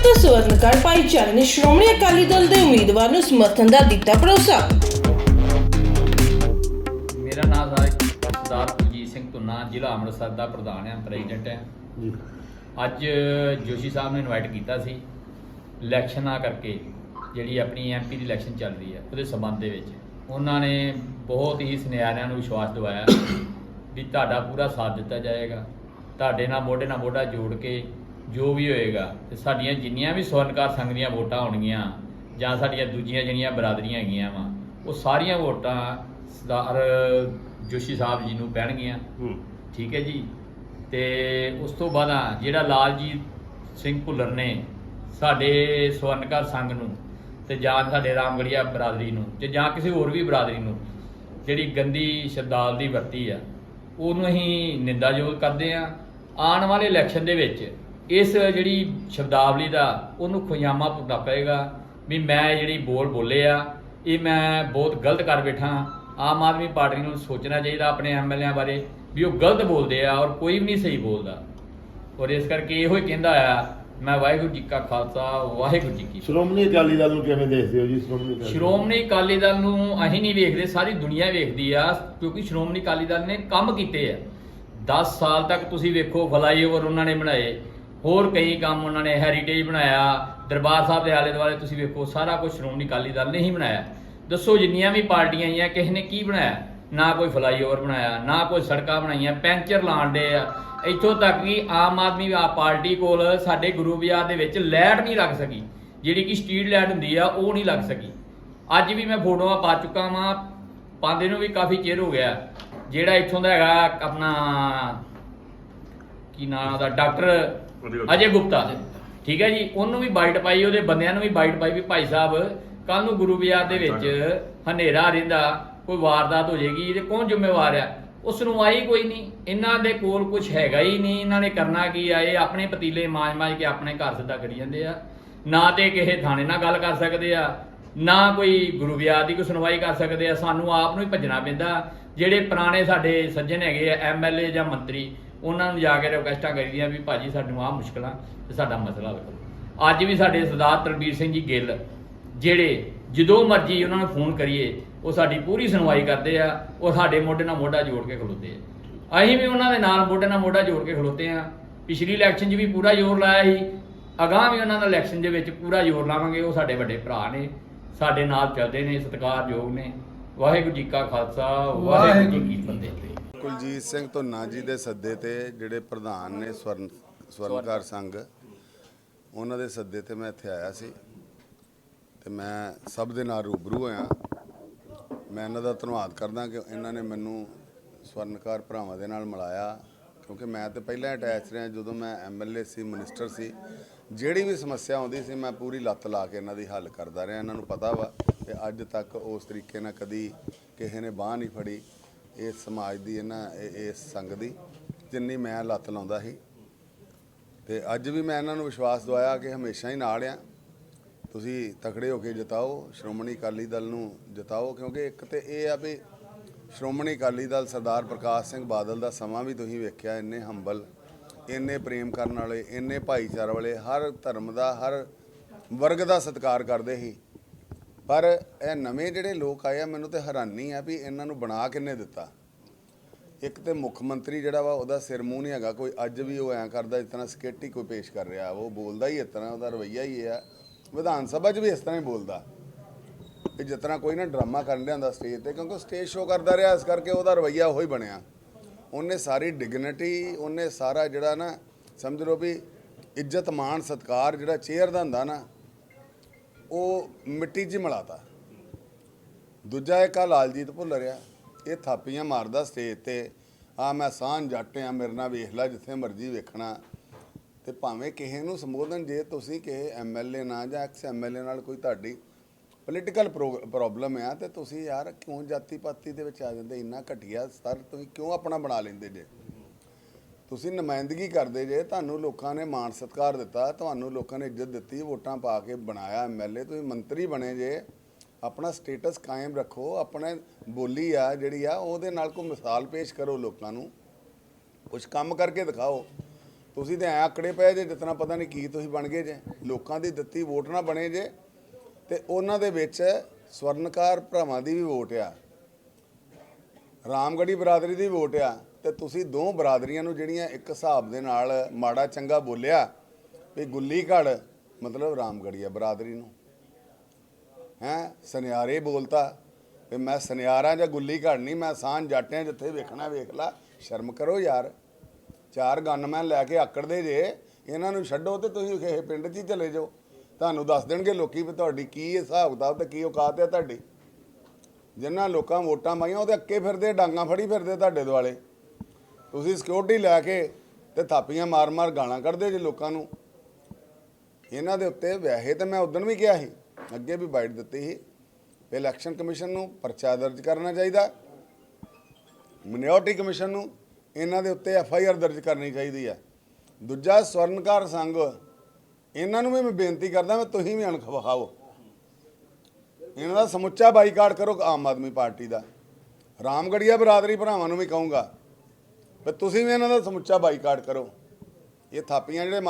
ਸੰਤ ਸਵਰਨਕਾਰ ਭਾਈਚਾਰੇ ਨੇ ਸ਼੍ਰੋਮਣੀ ਅਕਾਲੀ ਦਲ ਦੇ ਉਮੀਦਵਾਰ ਨੂੰ ਸਮਰਥਨ ਦਾ ਦਿੱਤਾ ਭਰੋਸਾ। ਮੇਰਾ ਨਾਮ ਹੈ ਸਰਦਾਰ ਕੁਲਜੀਤ ਸਿੰਘ ਧੁੰਨਾ ਜ਼ਿਲ੍ਹਾ ਅੰਮ੍ਰਿਤਸਰ ਦਾ ਪ੍ਰਧਾਨ ਹੈ ਪ੍ਰੈਜ਼ੀਡੈਂਟ ਹੈ। ਜੀ। ਅੱਜ ਜੋਸ਼ੀ ਸਾਹਿਬ ਨੇ ਇਨਵਾਈਟ ਕੀਤਾ ਸੀ ਇਲੈਕਸ਼ਨਾਂ ਕਰਕੇ ਜਿਹੜੀ ਆਪਣੀ ਐਮਪੀ ਦੀ ਇਲੈਕਸ਼ਨ ਚੱਲ ਰਹੀ ਹੈ ਉਹਦੇ ਸੰਬੰਧ ਦੇ ਵਿੱਚ। ਉਹਨਾਂ ਨੇ ਬਹੁਤ ਹੀ ਸੁਨਿਆਰਿਆਂ ਨੂੰ ਵਿਸ਼ਵਾਸ ਦਿਵਾਇਆ ਵੀ ਤੁਹਾਡਾ ਪੂਰਾ ਸਾਥ ਦਿੱਤਾ ਜਾਏਗਾ। ਤੁਹਾਡੇ ਨਾਲ ਮੋਢੇ ਨਾਲ ਮੋਢਾ ਜੋੜ ਕੇ ਜੋ ਵੀ ਹੋਏਗਾ ਤੇ ਸਾਡੀਆਂ ਜਿੰਨੀਆਂ ਵੀ ਸਵਰਨਕਾਰ ਸੰਘ ਦੀਆਂ ਵੋਟਾਂ ਹੋਣਗੀਆਂ ਜਾਂ ਸਾਡੀਆਂ ਦੂਜੀਆਂ ਜਿਹੜੀਆਂ ਬਰਾਦਰੀਆਂ ਹੈਗੀਆਂ ਵਾ ਉਹ ਸਾਰੀਆਂ ਵੋਟਾਂ ਸਰਦਾਰ ਜੋਸ਼ੀ ਸਾਹਿਬ ਜੀ ਨੂੰ ਪੈਣਗੀਆਂ। ਠੀਕ ਹੈ ਜੀ? ਤੇ ਉਸ ਤੋਂ ਬਾਅਦ ਜਿਹੜਾ ਲਾਲਜੀਤ ਸਿੰਘ ਭੁੱਲਰ ਨੇ ਸਾਡੇ ਸਵਰਨਕਾਰ ਸੰਘ ਨੂੰ ਤੇ ਜਾਂ ਸਾਡੇ ਰਾਮਗੜੀਆ ਬਰਾਦਰੀ ਨੂੰ ਤੇ ਜਾਂ ਕਿਸੇ ਹੋਰ ਵੀ ਬਰਾਦਰੀ ਨੂੰ ਜਿਹੜੀ ਗੰਦੀ ਸ਼ਬਦਾਵਲੀ ਵਰਤੀ ਆ ਉਹਨੂੰ ਅਸੀਂ ਨਿੰਦਾਯੋਗ ਕਰਦੇ ਆ। ਆਉਣ ਵਾਲੇ ਇਲੈਕਸ਼ਨ ਦੇ ਵਿੱਚ ਇਸ ਜਿਹੜੀ ਸ਼ਬਦਾਵਲੀ ਦਾ ਉਹਨੂੰ ਖੁਯਾਮਾ ਭੁਗਤਣਾ ਪਏਗਾ ਵੀ ਮੈਂ ਜਿਹੜੀ ਬੋਲ ਬੋਲੇ ਆ ਇਹ ਮੈਂ ਬਹੁਤ ਗਲਤ ਕਰ ਬੈਠਾ ਆਮ ਆਦਮੀ ਪਾਰਟੀ ਨੂੰ ਸੋਚਣਾ ਚਾਹੀਦਾ ਆਪਣੇ ਐਮਐਲਏਆਂ ਬਾਰੇ ਵੀ ਉਹ ਗਲਤ ਬੋਲਦੇ ਆ ਔਰ ਕੋਈ ਵੀ ਨਹੀਂ ਸਹੀ ਬੋਲਦਾ ਔਰ ਇਸ ਕਰਕੇ ਇਹੋ ਹੀ ਕਹਿੰਦਾ ਆ ਮੈਂ ਵਾਹਿਗੁਰੂ ਜੀ ਕਾ ਖਾਲਸਾ ਵਾਹਿਗੁਰੂ ਜੀ ਕੀ। ਸ਼੍ਰੋਮਣੀ ਅਕਾਲੀ ਦਲ ਨੂੰ ਕਿਵੇਂ ਦੇਖਦੇ ਹੋ ਜੀ ਸ਼੍ਰੋਮਣੀ ਅਕਾਲੀ? ਸ਼੍ਰੋਮਣੀ ਅਕਾਲੀ ਦਲ ਨੂੰ ਅਸੀਂ ਨਹੀਂ ਵੇਖਦੇ ਸਾਰੀ ਦੁਨੀਆ ਵੇਖਦੀ ਆ ਕਿਉਂਕਿ ਸ਼੍ਰੋਮਣੀ ਅਕਾਲੀ ਦਲ ਨੇ ਕੰਮ ਕੀਤੇ ਆ 10 ਸਾਲ ਤੱਕ ਤੁਸੀਂ ਵੇਖੋ ਫਲਾਈਓਵਰ ਉਹਨਾਂ ਨੇ ਬਣਾਏ ਹੋਰ ਕਈ ਕੰਮ ਉਹਨਾਂ ਨੇ ਹੈਰੀਟੇਜ ਬਣਾਇਆ, ਦਰਬਾਰ ਸਾਹਿਬ ਦੇ ਆਲੇ ਦੁਆਲੇ ਤੁਸੀਂ ਵੇਖੋ, ਸਾਰਾ ਕੁਝ ਸ਼੍ਰੋਮਣੀ ਅਕਾਲੀ ਦਲ ਨੇ ਹੀ ਬਣਾਇਆ। ਦੱਸੋ ਜਿੰਨੀਆਂ ਵੀ ਪਾਰਟੀਆਂ ਆਈਆਂ, ਕਿਸੇ ਨੇ ਕੀ ਬਣਾਇਆ? ਨਾ ਕੋਈ ਫਲਾਈਓਵਰ ਬਣਾਇਆ, ਨਾ ਕੋਈ ਸੜਕਾਂ ਬਣਾਈਆਂ, ਪੈਂਚਰ ਲਾਣ ਦੇ ਆ। ਇੱਥੋਂ ਤੱਕ ਕਿ ਆਮ ਆਦਮੀ ਆ ਪਾਰਟੀ ਕੋਲ ਸਾਡੇ ਗੁਰੂ ਬਾਜ਼ਾਰ ਦੇ ਵਿੱਚ ਲੈਟ ਨਹੀਂ ਲੱਗ ਸਕੀ। ਜਿਹੜੀ ਕਿ ਸਟਰੀਟ ਲਾਈਟ ਹੁੰਦੀ ਆ, ਉਹ ਨਹੀਂ ਲੱਗ ਸਕੀ। ਅੱਜ ਵੀ ਮੈਂ ਫੋਟੋਆਂ ਪਾ ਚੁੱਕਾ ਵਾਂ, ਪਾਉਂਦੇ ਨੂੰ ਵੀ ਕਾਫੀ ਚਿਰ ਹੋ ਗਿਆ। ਜਿਹੜਾ ਇੱਥੋਂ ਦਾ ਹੈਗਾ ਆਪਣਾ, ਕੀ ਨਾਮ ਦਾ ਡਾਕਟਰ ਅਜੇ ਗੁਪਤਾ ਠੀਕ ਹੈ ਜੀ ਉਹਨੂੰ ਵੀ ਬਾਈਟ ਪਾਈ ਉਹਦੇ ਬੰਦਿਆਂ ਨੂੰ ਵੀ ਬਾਈਟ ਪਾਈ ਵੀ ਭਾਈ ਸਾਹਿਬ ਕੱਲ ਨੂੰ ਗੁਰੂ ਬਾਜ਼ਾਰ ਦੇ ਵਿੱਚ ਹਨੇਰਾ ਰਹਿੰਦਾ ਕੋਈ ਵਾਰਦਾਤ ਹੋ ਜਾਏਗੀ ਤੇ ਕੌਣ ਜ਼ਿੰਮੇਵਾਰ ਆ? ਉਹ ਸੁਣਵਾਈ ਕੋਈ ਨਹੀਂ। ਇਹਨਾਂ ਦੇ ਕੋਲ ਕੁਝ ਹੈਗਾ ਹੀ ਨਹੀਂ ਇਹਨਾਂ ਨੇ ਕਰਨਾ ਕੀ ਆ? ਇਹ ਆਪਣੇ ਪਤੀਲੇ ਮਾਜ-ਮਾਜ ਕੇ ਆਪਣੇ ਘਰ ਸਿੱਧਾ ਕਰੀ ਜਾਂਦੇ ਆ। ਨਾ ਤੇ ਕਿਸੇ ਥਾਣੇ ਨਾਲ ਗੱਲ ਕਰ ਸਕਦੇ ਆ ਨਾ ਕੋਈ ਗੁਰੂ ਵਿਆਹ ਦੀ ਕੋਈ ਸੁਣਵਾਈ ਕਰ ਸਕਦੇ ਆ। ਸਾਨੂੰ ਆਪ ਨੂੰ ਹੀ ਭੱਜਣਾ ਪੈਂਦਾ। ਜਿਹੜੇ ਪੁਰਾਣੇ ਸਾਡੇ ਸੱਜਣ ਹੈਗੇ ਆ ਐਮਐਲਏ ਜਾਂ ਮੰਤਰੀ ਉਹਨਾਂ ਨੂੰ ਜਾ ਕੇ ਰਿਕੁਐਸਟਾਂ ਕਰੀਦੀਆਂ ਵੀ ਭਾਜੀ ਸਾਨੂੰ ਆਹ ਮੁਸ਼ਕਲਾਂ ਤੇ ਸਾਡਾ ਮਸਲਾ ਹੱਲ ਅੱਜ ਵੀ ਸਾਡੇ ਸਰਦਾਰ ਤਲਬੀਰ ਸਿੰਘ ਜੀ ਗਿੱਲ ਜਿਹੜੇ ਜਦੋਂ ਮਰਜ਼ੀ ਉਹਨਾਂ ਨੂੰ ਫੋਨ ਕਰੀਏ, ਉਹ ਸਾਡੀ ਪੂਰੀ ਸੁਣਵਾਈ ਕਰਦੇ ਆ, ਉਹ ਸਾਡੇ ਮੋਢੇ ਨਾਲ ਮੋਢਾ ਜੋੜ ਕੇ ਖਲੋਤੇ ਆ। ਅਸੀਂ ਵੀ ਉਹਨਾਂ ਦੇ ਨਾਲ ਮੋਢੇ ਨਾਲ ਮੋਢਾ ਜੋੜ ਕੇ ਖਲੋਤੇ ਆ। ਪਿਛਲੀ ਇਲੈਕਸ਼ਨ 'ਚ ਵੀ ਪੂਰਾ ਜ਼ੋਰ ਲਾਇਆ ਸੀ। ਅਗਾਂਹ ਵੀ ਉਹਨਾਂ ਦਾ ਇਲੈਕਸ਼ਨ ਦੇ ਵਿੱਚ ਪੂਰਾ ਜ਼ੋਰ ਲਾਵਾਂਗੇ, ਉਹ ਸਾਡੇ ਵੱਡੇ ਭਰਾ ਨੇ, ਸਾਡੇ ਨਾਲ ਚੱਲਦੇ ਨੇ, ਸਤਿਕਾਰਯੋਗ ਨੇ। ਵਾਹਿਗੁਰੂ ਜੀ ਕਾ ਖਾਲਸਾ, ਵਾਹਿਗੁਰੂ ਜੀ ਕੀ ਫਤਿਹ। ਕੁਲਜੀਤ ਸਿੰਘ ਧੁੰਨਾ ਜੀ ਦੇ ਸੱਦੇ ਤੇ ਜਿਹੜੇ ਪ੍ਰਧਾਨ ਨੇ ਸਵਰਨ ਸਵਰਨਕਾਰ ਸੰਘ, ਉਹਨਾਂ ਦੇ ਸੱਦੇ ਤੇ ਮੈਂ ਇੱਥੇ ਆਇਆ ਸੀ ਤੇ ਮੈਂ ਸਭ ਦੇ ਨਾਲ ਰੂਬਰੂ ਹੋਇਆ। ਮੈਂ ਇਹਨਾਂ ਦਾ ਧੰਨਵਾਦ ਕਰਦਾ ਕਿ ਇਹਨਾਂ ਨੇ ਮੈਨੂੰ ਸਵਰਨਕਾਰ ਭਰਾਵਾਂ ਦੇ ਨਾਲ ਮਿਲਾਇਆ, ਕਿਉਂਕਿ ਮੈਂ ਤੇ ਪਹਿਲਾਂ ਅਟੈਚ ਰਿਹਾ ਜਦੋਂ ਮੈਂ ਐਮਐਲਏ ਸੀ ਮਿਨਿਸਟਰ ਸੀ। ਜਿਹੜੀ ਵੀ ਸਮੱਸਿਆ ਆਉਂਦੀ ਸੀ, ਮੈਂ ਪੂਰੀ ਲੱਤ ਲਾ ਕੇ ਇਹਨਾਂ ਦੀ ਹੱਲ ਕਰਦਾ ਰਿਹਾ। ਇਹਨਾਂ ਨੂੰ ਪਤਾ ਵਾ ਕਿ ਅੱਜ ਤੱਕ ਉਸ ਤਰੀਕੇ ਨਾਲ ਕਦੀ ਕਿਸੇ ਨੇ ਬਾਹ ਨਹੀਂ ਫੜੀ। ਇਸ ਸਮਾਜ ਦੀ ਇਹਨਾਂ ਇਸ ਸੰਗ ਦੀ ਜਿੰਨੀ ਮੈਂ ਲੱਤ ਲਾਉਂਦਾ ਸੀ। ਤੇ ਅੱਜ ਵੀ ਮੈਂ ਇਹਨਾਂ ਨੂੰ ਵਿਸ਼ਵਾਸ ਦਵਾਇਆ ਕਿ ਹਮੇਸ਼ਾ ਹੀ ਨਾਲ ਆ। ਤੁਸੀਂ ਤਕੜੇ ਹੋ ਕੇ ਜਿਤਾਓ, ਸ਼੍ਰੋਮਣੀ ਅਕਾਲੀ ਦਲ ਨੂੰ ਜਿਤਾਓ, ਕਿਉਂਕਿ ਇੱਕ ਤੇ ਇਹ ਆ ਵੀ ਸ਼੍ਰੋਮਣੀ ਅਕਾਲੀ ਦਲ ਸਰਦਾਰ ਪ੍ਰਕਾਸ਼ ਸਿੰਘ ਬਾਦਲ ਦਾ ਸਮਾਂ ਵੀ ਤੁਸੀਂ ਵੇਖਿਆ, ਇੰਨੇ ਹੰਬਲ ਇੰਨੇ ਪ੍ਰੇਮ ਕਰਨ ਵਾਲੇ, ਇੰਨੇ ਭਾਈਚਾਰੇ ਵਾਲੇ, ਹਰ ਧਰਮ ਦਾ, ਹਰ ਵਰਗ ਦਾ ਸਤਿਕਾਰ ਕਰਦੇ ਸੀ। ਪਰ ਇਹ ਨਵੇਂ ਜਿਹੜੇ ਲੋਕ ਆਏ ਆ, ਮੈਨੂੰ ਤੇ ਹੈਰਾਨੀ ਆ ਵੀ ਇਹਨਾਂ ਨੂੰ ਬਣਾ ਕਿੰਨੇ ਦਿੱਤਾ। ਇੱਕ ਤੇ ਮੁੱਖ ਮੰਤਰੀ ਜਿਹੜਾ ਵਾ, ਉਹਦਾ ਸਿਰ ਮੂੰਹ ਨਹੀਂ ਹੈਗਾ, ਕੋਈ ਅੱਜ ਵੀ ਉਹ ਐਂ ਕਰਦਾ, ਜਿਸ ਤਰ੍ਹਾਂ ਸਕਿੱਟ ਹੀ ਕੋਈ ਪੇਸ਼ ਕਰ ਰਿਹਾ, ਉਹ ਬੋਲਦਾ ਹੀ ਇਸ ਤਰ੍ਹਾਂ, ਉਹਦਾ ਰਵਈਆ ਹੀ ਇਹ ਆ। ਵਿਧਾਨ ਸਭਾ 'ਚ ਵੀ ਇਸ ਤਰ੍ਹਾਂ ਹੀ ਬੋਲਦਾ। ਕਿ ਜਿਸ ਤਰ੍ਹਾਂ ਕੋਈ ਨਾ ਡਰਾਮਾ ਕਰਨ ਰਿਹਾ ਹੁੰਦਾ ਸਟੇਜ ਤੇ, ਕਿਉਂਕਿ ਸਟੇਜ ਸ਼ੋਅ ਕਰਦਾ ਰਿਹਾ, ਇਸ ਕਰਕੇ ਉਹਦਾ ਰਵਈਆ ਉਹੀ ਬਣਿਆ। ਉਹਨੇ ਸਾਰੀ ਡਿਗਨਿਟੀ ਉਹਨੇ ਸਾਰਾ ਜਿਹੜਾ ਨਾ, ਸਮਝ ਲਓ ਵੀ ਇੱਜ਼ਤ ਮਾਣ, ਸਤਕਾਰ ਜਿਹੜਾ ਚੇਅਰ ਦਾ ਹੁੰਦਾ ਨਾ ਉਹ ਮਿੱਟੀ 'ਚ ਹੀ ਮਿਲਾਤਾ। ਦੂਜਾ ਇੱਕ ਆ ਲਾਲਜੀਤ ਭੁੱਲਰ ਆ, ਇਹ ਥਾਪੀਆਂ ਮਾਰਦਾ ਸਟੇਜ ਤੇ। ਆ ਮੈਂ ਸਾਂਝ ਜੱਟ ਆ, ਮੇਰੇ ਨਾਲ ਵੇਖ ਲੈ ਜਿੱਥੇ ਮਰਜ਼ੀ ਵੇਖਣਾ। ਤੇ ਭਾਵੇਂ ਕਿਸੇ ਨੂੰ ਸੰਬੋਧਨ ਜੇ ਤੁਸੀਂ ਕਿਸੇ ਐਮਐਲਏ ਨਾਲ ਜਾਂ ਐਕਸ ਐਮਐਲਏ ਨਾਲ ਕੋਈ ਤੁਹਾਡੀ ਪੋਲੀਟੀਕਲ ਪ੍ਰੋਬਲਮ ਆ, ਤੇ ਤੁਸੀਂ ਯਾਰ ਕਿਉਂ ਜਾਤੀ ਪਾਤੀ ਦੇ ਵਿੱਚ ਆ ਜਾਂਦੇ? ਇੰਨਾ ਘਟੀਆ ਸਤਰ ਤੁਸੀਂ ਕਿਉਂ ਆਪਣਾ ਬਣਾ ਲੈਂਦੇ ਜੇ? ਤੁਸੀਂ ਨੁਮਾਇੰਦਗੀ ਕਰਦੇ ਜੇ, ਤੁਹਾਨੂੰ ਲੋਕਾਂ ਨੇ ਮਾਣ ਸਤਿਕਾਰ ਦਿੱਤਾ, ਤੁਹਾਨੂੰ ਲੋਕਾਂ ਨੇ ਇੱਜ਼ਤ ਦਿੱਤੀ, ਵੋਟਾਂ ਪਾ ਕੇ ਬਣਾਇਆ ਐਮਐਲਏ ਤੁਸੀਂ ਮੰਤਰੀ ਬਣੇ ਜੇ, ਆਪਣਾ ਸਟੇਟਸ ਕਾਇਮ ਰੱਖੋ, ਆਪਣੇ ਬੋਲੀ ਆ ਜਿਹੜੀ ਆ, ਉਹਦੇ ਨਾਲ ਕੋਈ ਮਿਸਾਲ ਪੇਸ਼ ਕਰੋ ਲੋਕਾਂ ਨੂੰ। ਕੁਝ ਕੰਮ ਕਰਕੇ ਦਿਖਾਓ। ਤੁਸੀਂ ਤੇ ਐ ਆਕੜੇ ਪਏ ਜੇ, ਜਿਤਨਾ ਪਤਾ ਨਹੀਂ ਕੀ ਤੁਸੀਂ ਬਣ ਗਏ ਜੇ। ਲੋਕਾਂ ਦੀ ਦਿੱਤੀ ਵੋਟ ਨਾ ਬਣੇ ਜੇ, ਤੇ ਉਹਨਾਂ ਦੇ ਵਿੱਚ ਸਵਰਨਕਾਰ ਭਰਾਵਾਂ ਦੀ ਵੀ ਵੋਟ ਆ। ਰਾਮਗੜੀ ਬਰਾਦਰੀ ਦੀ ਵੋਟ ਆ। ਤੇ ਤੁਸੀਂ ਦੋ ਬਰਾਦਰੀਆਂ ਨੂੰ ਜਿਹੜੀਆਂ ਇੱਕ ਹਿਸਾਬ ਦੇ ਨਾਲ ਮਾੜਾ ਚੰਗਾ ਬੋਲਿਆ, ਵੀ ਗੁੱਲੀ ਘੜ ਮਤਲਬ ਰਾਮਗੜੀਆ ਬਰਾਦਰੀ ਨੂੰ। ਹੈ, ਸੁਨਿਆਰੇ ਬੋਲਤਾ, ਵੀ ਮੈਂ ਸੁਨਿਆਰਾ ਜਾਂ ਗੁੱਲੀ ਘੜ ਨਹੀਂ, ਮੈਂ ਸਾਂਝ ਜਾਟਿਆਂ ਜਿੱਥੇ ਵੇਖਣਾ ਵੇਖ ਲਾ, ਸ਼ਰਮ ਕਰੋ ਯਾਰ। ਚਾਰ ਗਨਮੈਨ ਲੈ ਕੇ ਆਕੜਦੇ ਜੇ, ਇਹਨਾਂ ਨੂੰ ਛੱਡੋ ਤੇ ਤੁਸੀਂ ਕਿਸੇ ਪਿੰਡ 'ਚ ਹੀ ਚਲੇ ਜਾਓ। ਤੁਹਾਨੂੰ ਦੱਸ ਦੇਣਗੇ ਲੋਕੀ ਵੀ ਤੁਹਾਡੀ ਕੀ ਹਿਸਾਬ ਕਿਤਾਬ ਤੇ ਕੀ ਔਕਾਤ ਹੈ ਤੁਹਾਡੀ। ਜਿਨ੍ਹਾਂ ਲੋਕਾਂ ਵੋਟਾਂ ਪਾਈਆਂ ਉਹਦੇ ਅੱਕੇ ਫਿਰਦੇ, ਡਾਂਗਾ ਫੜੀ ਫਿਰਦੇ ਤੁਹਾਡੇ ਦੁਆਲੇ। ਤੁਸੀਂ ਸਿਕਿਉਰਿਟੀ ਲੈ ਕੇ ਤੇ ਥਾਪੀਆਂ ਮਾਰ-ਮਾਰ ਗਾਲਾਂ ਕੱਢਦੇ ਜੇ ਲੋਕਾਂ ਨੂੰ। ਇਹਨਾਂ ਦੇ ਉੱਤੇ ਵੈਸੇ ਤਾਂ ਮੈਂ ਉਦੋਂ ਵੀ ਕਿਹਾ ਸੀ, ਅੱਗੇ ਵੀ ਬਾਈਟ ਦਿੱਤੀ ਸੀ ਵੀ ਇਲੈਕਸ਼ਨ ਕਮਿਸ਼ਨ ਨੂੰ ਪਰਚਾ ਦਰਜ ਕਰਨਾ ਚਾਹੀਦਾ। ਮਿਨੋਰਟੀ ਕਮਿਸ਼ਨ ਨੂੰ ਇਹਨਾਂ ਦੇ ਉੱਤੇ ਐਫ ਆਈ ਆਰ ਦਰਜ ਕਰਨੀ ਚਾਹੀਦੀ ਹੈ ਦੂਜਾ ਸਵਰਨਕਾਰ ਸੰਘ, ਇਹਨਾਂ ਨੂੰ ਵੀ ਮੈਂ ਬੇਨਤੀ ਕਰਦਾ ਮੈਂ ਤੁਸੀਂ ਵੀ ਅਣਖ ਵਿਖਾਓ। ਇਹਨਾਂ ਦਾ ਸਮੁੱਚਾ ਬਾਈਕਾਟ ਕਰੋ ਆਮ ਆਦਮੀ ਪਾਰਟੀ ਦਾ। ਰਾਮਗੜੀਆ ਬਰਾਦਰੀ ਭਰਾਵਾਂ ਨੂੰ ਵੀ ਕਹੂੰਗਾ ਵੀ ਤੁਸੀਂ ਵੀ ਇਹਨਾਂ ਦਾ ਸਮੁੱਚਾ ਬਾਈਕਾਟ ਕਰੋ। ਇਹ ਥਾਪੀਆਂ ਜਿਹੜੇ